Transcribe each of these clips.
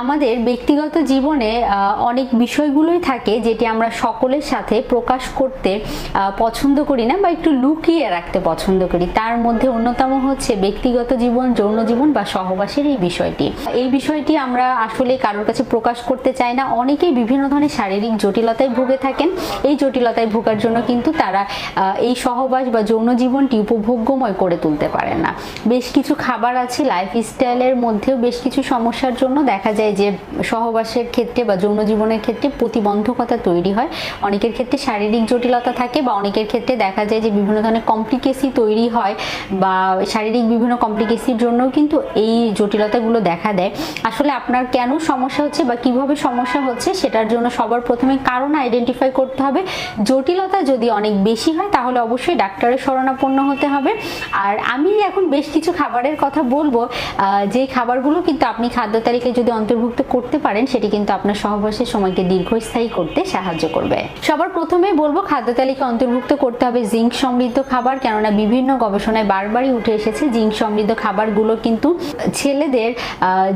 আমাদের ব্যক্তিগত জীবনে অনেক বিষয়গুলোই থাকে যেটি আমরা সকলের সাথে প্রকাশ করতে পছন্দ করি না বা একটু লুকিয়ে রাখতে পছন্দ করি। তার মধ্যে অন্যতম হচ্ছে ব্যক্তিগত জীবন, যৌন জীবন বা সহবাসের এই বিষয়টি। এই বিষয়টি আমরা আসলে কারোর কাছে প্রকাশ করতে চাই না। অনেকেই বিভিন্ন ধরনের শারীরিক জটিলতায় ভুগে থাকেন। এই জটিলতায় ভোগার জন্য কিন্তু তারা এই সহবাস বা যৌন জীবনটি উপভোগ্যময় করে তুলতে পারে না। বেশ কিছু খাবার আছে লাইফস্টাইলের মধ্যেও বেশ কিছু সমস্যার জন্য দেখা যায় যে সহবাসের ক্ষেত্রে বা যৌন জীবনের ক্ষেত্রে প্রতিবন্ধকতা তৈরি হয়। অনেকের ক্ষেত্রে শারীরিক জটিলতা থাকে বা অনেকের ক্ষেত্রে দেখা যায় যে বিভিন্ন ধরনের কমপ্লিকেসি তৈরি হয় বা শারীরিক বিভিন্ন কমপ্লিকেসির জন্যও কিন্তু এই জটিলতাগুলো দেখা দেয়। আসলে আপনার কেন সমস্যা হচ্ছে বা কীভাবে সমস্যা হচ্ছে সেটার জন্য সবার প্রথমে কারণ আইডেন্টিফাই করতে হবে। জটিলতা যদি অনেক বেশি হয় তাহলে অবশ্যই ডাক্তারের শরণাপন্ন হতে হবে। আর আমি এখন বেশ কিছু খাবারের কথা বলব। যে খাবারগুলো কিন্তু আপনি খাদ্য তালিকায় যদি অন্তর্ভুক্ত করতে পারেন, সেটি কিন্তু আপনার সহবাসের সময়কে দীর্ঘস্থায়ী করতে সাহায্য করবে। সবার প্রথমে বলব, খাদ্য তালিকা অন্তর্ভুক্ত করতে হবে জিঙ্ক সমৃদ্ধ খাবার, কেননা বিভিন্ন গবেষণায় বারবারই উঠে এসেছে জিঙ্ক সমৃদ্ধ খাবারগুলো কিন্তু ছেলেদের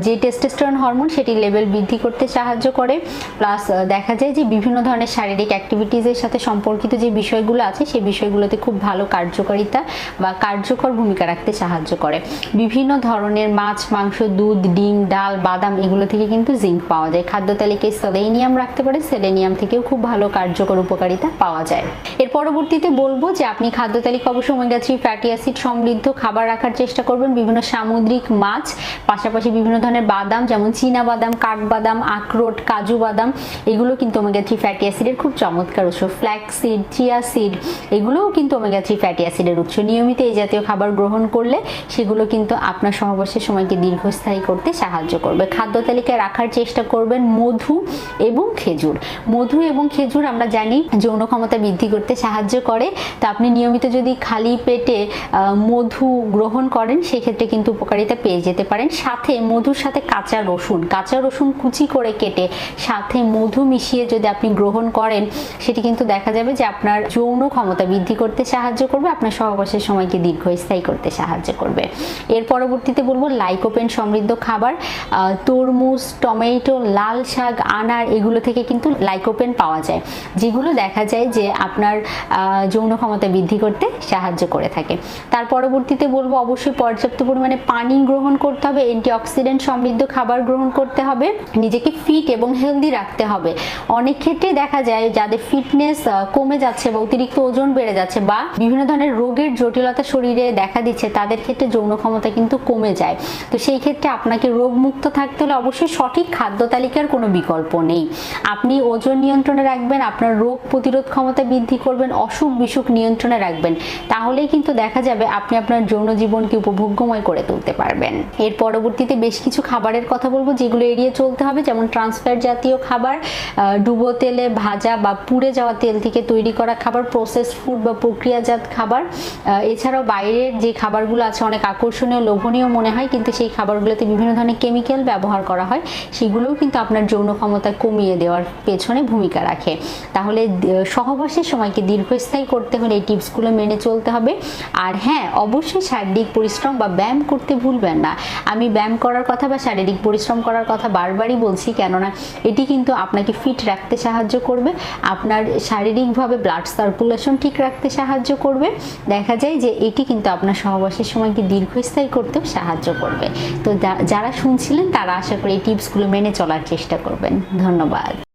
যে টেস্টোস্টেরন হরমোন সেটি লেভেল বৃদ্ধি করতে সাহায্য করে। প্লাস দেখা যায় যে বিভিন্ন ধরনের শারীরিক অ্যাক্টিভিটিসের সাথে সম্পর্কিত যে বিষয়গুলো আছে, সেই বিষয়গুলোতে খুব ভালো কার্যকারিতা বা কার্যকর ভূমিকা রাখতে সাহায্য করে। বিভিন্ন ধরনের মাছ, মাংস, দুধ, ডিম, ডাল, বাদাম এগুলো থেকে কিন্তু জিঙ্ক পাওয়া যায়। খাদ্য তালিকায় সেলেনিয়াম রাখতে পারে? সেলেনিয়াম থেকেও খুব ভালো কার্যকর উপকারিতা পাওয়া যায়। এর পরবর্তীতে বলব যে, আপনি খাদ্য তালিকা অবশ্যই ওমেগা থ্রি ফ্যাটি অ্যাসিড সমৃদ্ধ খাবার রাখার চেষ্টা করবেন। বিভিন্ন সামুদ্রিক মাছ, পাশাপাশি বিভিন্ন ধরনের বাদাম, যেমন চীনা বাদাম কাঠবাদাম, আখরোট, কাজু বাদাম, এগুলো কিন্তু ওমেগা থ্রি ফ্যাটি অ্যাসিডের খুব চমৎকার উৎস। ফ্ল্যাক্স সিড চিয়া সিড এগুলোও কিন্তু ওমেগা থ্রি ফ্যাটি অ্যাসিডের উৎস। নিয়মিত এই জাতীয় খাবার গ্রহণ করলে সেগুলো কিন্তু আপনার সহবাসের সময়কে দীর্ঘস্থায়ী করতে সাহায্য করবে। খাদ্য তালিকায় রাখার চেষ্টা করবেন মধু এবং খেজুর। মধু এবং খেজুর আমরা জানি যৌন ক্ষমতা বৃদ্ধি করতে সাহায্য করে। তো আপনি নিয়মিত যদি খালি পেটে মধু গ্রহণ করেন সেক্ষেত্রে কিন্তু উপকারিতা পেয়ে যেতে পারেন। সাথে মধুর সাথে কাঁচা রসুন। কাঁচা রসুন কুচি করে কেটে সাথে মধু মিশিয়ে যদি আপনি গ্রহণ করেন সেটি কিন্তু দেখা যাবে যে আপনার যৌন ক্ষমতা বৃদ্ধি করতে সাহায্য করবে আপনার সহবাসের সময়কে দীর্ঘস্থায়ী করতে সাহায্য করবে। এর পরবর্তীতে বলব লাইকোপেন সমৃদ্ধ খাবার। আহ, তরমুজ টমেটো, লাল শাক, আনার এগুলো থেকে কিন্তু লাইকোপেন পাওয়া যায়, যেগুলো দেখা যায় যে আপনার যৌন ক্ষমতা বৃদ্ধি করতে সাহায্য করে থাকে। তার পরবর্তীতে বলব অবশ্যই পর্যাপ্ত পরিমাণে পানি গ্রহণ করতে হবে অ্যান্টিঅক্সিডেন্ট সমৃদ্ধ খাবার গ্রহণ করতে হবে, নিজেকে ফিট এবং হেলদি রাখতে হবে। অনেক ক্ষেত্রে দেখা যায় যাদের ফিটনেস কমে যাচ্ছে বা অতিরিক্ত ওজন বেড়ে যাচ্ছে বা বিভিন্ন ধরনের রোগের জটিলতা শরীরে দেখা দিচ্ছে, তাদের ক্ষেত্রে যৌন ক্ষমতা কিন্তু কমে যায়। তো সেই ক্ষেত্রে আপনাকে রোগমুক্ত থাকতে হলে অবশ্যই সঠিক খাদ্য তালিকার কোনো বিকল্প নেই। আপনি ওজন নিয়ন্ত্রণে রাখবেন, আপনার রোগ প্রতিরোধ ক্ষমতা বৃদ্ধি করবেন, অসুখ বিসুখ নিয়ন্ত্রণে রাখবেন। তাহলেই কিন্তু দেখা যাবে আপনি আপনার যৌন জীবনকে উপভোগ্যময় করে তুলতে পারবেন। এর পরবর্তীতে বেশ কিছু খাবারের কথা বলব, যেগুলো এড়িয়ে চলতে হবে, যেমন ট্রান্সফার জাতীয় খাবার ডুবো তেলে ভাজা বা পুড়ে যাওয়া তেল থেকে তৈরি করা খাবার প্রসেস ফুড বা প্রক্রিয়াজাত খাবার। এছাড়াও বাইরের যে খাবারগুলো আছে, অনেক আকর্ষণীয়, লোভনীয় মনে হয়, কিন্তু সেই খাবারগুলোতে বিভিন্ন ধরনের কেমিক্যাল ব্যবহার করা হয়, সেগুলোও কিন্তু আপনার যৌন ক্ষমতা কমিয়ে দেওয়ার পেছনে ভূমিকা রাখে। তাহলে সহবাসের সময়কে দীর্ঘস্থায়ী করতে হলে এই টিপসগুলো মেনে চলতে হবে। আর হ্যাঁ অবশ্যই শারীরিক পরিশ্রম বা ব্যায়াম করতে ভুলবেন না। আমি ব্যায়াম করার কথা বা শারীরিক পরিশ্রম করার কথা বারবারই বলছি, কেননা এটি কিন্তু আপনাকে ফিট রাখতে সাহায্য করবে, আপনার শারীরিকভাবে ব্লাড সার্কুলেশন ঠিক রাখতে সাহায্য করবে। দেখা যায় যে এটি কিন্তু আপনার সহবাসের সময়কে দীর্ঘস্থায়ী করতেও সাহায্য করবে। তো যারা শুনছিলেন তারা আশা করি এই টিপসগুলো মেনে চলার চেষ্টা করবেন। ধন্যবাদ।